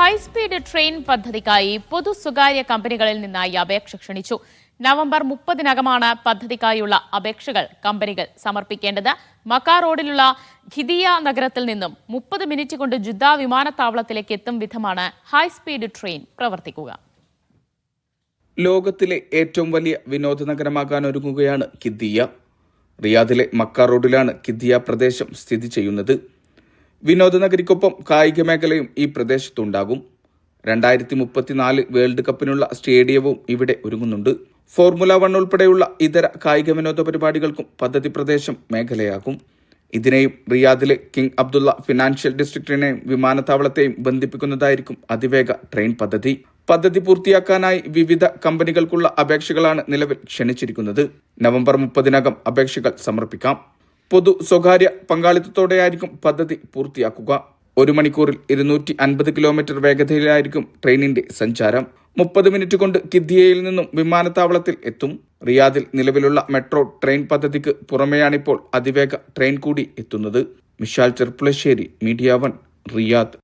High speed train പദ്ധതിക്കായി പൊതു സ്വകാര്യ കമ്പനികളിൽ നിന്നായി അപേക്ഷ ക്ഷണിച്ചു. നവംബർ മുപ്പതിനകമാണ് പദ്ധതിക്കായുള്ള അപേക്ഷകൾ കമ്പനികൾ സമർപ്പിക്കേണ്ടത്. മക്കാ റോഡിലുള്ള ഖിദിയ നഗരത്തിൽ നിന്നും മുപ്പത് മിനിറ്റ് കൊണ്ട് ജുദ്ദ വിമാനത്താവളത്തിലേക്ക് എത്തും വിധമാണ് ഹൈസ്പീഡ് ട്രെയിൻ പ്രവർത്തിക്കുക. ലോകത്തിലെ ഏറ്റവും വലിയ വിനോദ നഗരമാകാൻ ഒരുങ്ങുകയാണ് കിദ്ദിയ റിയാദിലെ മക്ക റോഡിലാണ് കിദ്ദിയ പ്രദേശം സ്ഥിതി ചെയ്യുന്നത്. വിനോദ നഗരിക്കൊപ്പം കായിക മേഖലയും ഈ പ്രദേശത്തുണ്ടാകും. രണ്ടായിരത്തി മുപ്പത്തിനാല് വേൾഡ് കപ്പിനുള്ള സ്റ്റേഡിയവും ഇവിടെ ഒരുങ്ങുന്നുണ്ട്. ഫോർമുല വൺ ഉൾപ്പെടെയുള്ള ഇതര കായിക വിനോദ പരിപാടികൾക്കും പദ്ധതി പ്രദേശം മേഖലയാകും. ഇതിനെയും റിയാദിലെ കിങ് അബ്ദുള്ള ഫിനാൻഷ്യൽ ഡിസ്ട്രിക്റ്റിനെയും വിമാനത്താവളത്തെയും ബന്ധിപ്പിക്കുന്നതായിരിക്കും അതിവേഗ ട്രെയിൻ പദ്ധതി. പദ്ധതി പൂർത്തിയാക്കാനായി വിവിധ കമ്പനികൾക്കുള്ള അപേക്ഷകളാണ് നിലവിൽ ക്ഷണിച്ചിരിക്കുന്നത്. നവംബർ മുപ്പതിനകം അപേക്ഷകൾ സമർപ്പിക്കാം. പൊതു സ്വകാര്യ പങ്കാളിത്തത്തോടെയായിരിക്കും പദ്ധതി പൂർത്തിയാക്കുക. ഒരു മണിക്കൂറിൽ ഇരുന്നൂറ്റി അൻപത് കിലോമീറ്റർ വേഗതയിലായിരിക്കും ട്രെയിനിന്റെ സഞ്ചാരം. മുപ്പത് മിനിറ്റ് കൊണ്ട് കിദ്ദിയയിൽ നിന്നും വിമാനത്താവളത്തിൽ എത്തും. റിയാദിൽ നിലവിലുള്ള മെട്രോ ട്രെയിൻ പദ്ധതിക്ക് പുറമെയാണിപ്പോൾ അതിവേഗ ട്രെയിൻ കൂടി എത്തുന്നത്. Mishal Cherpulassery media one Riyadh.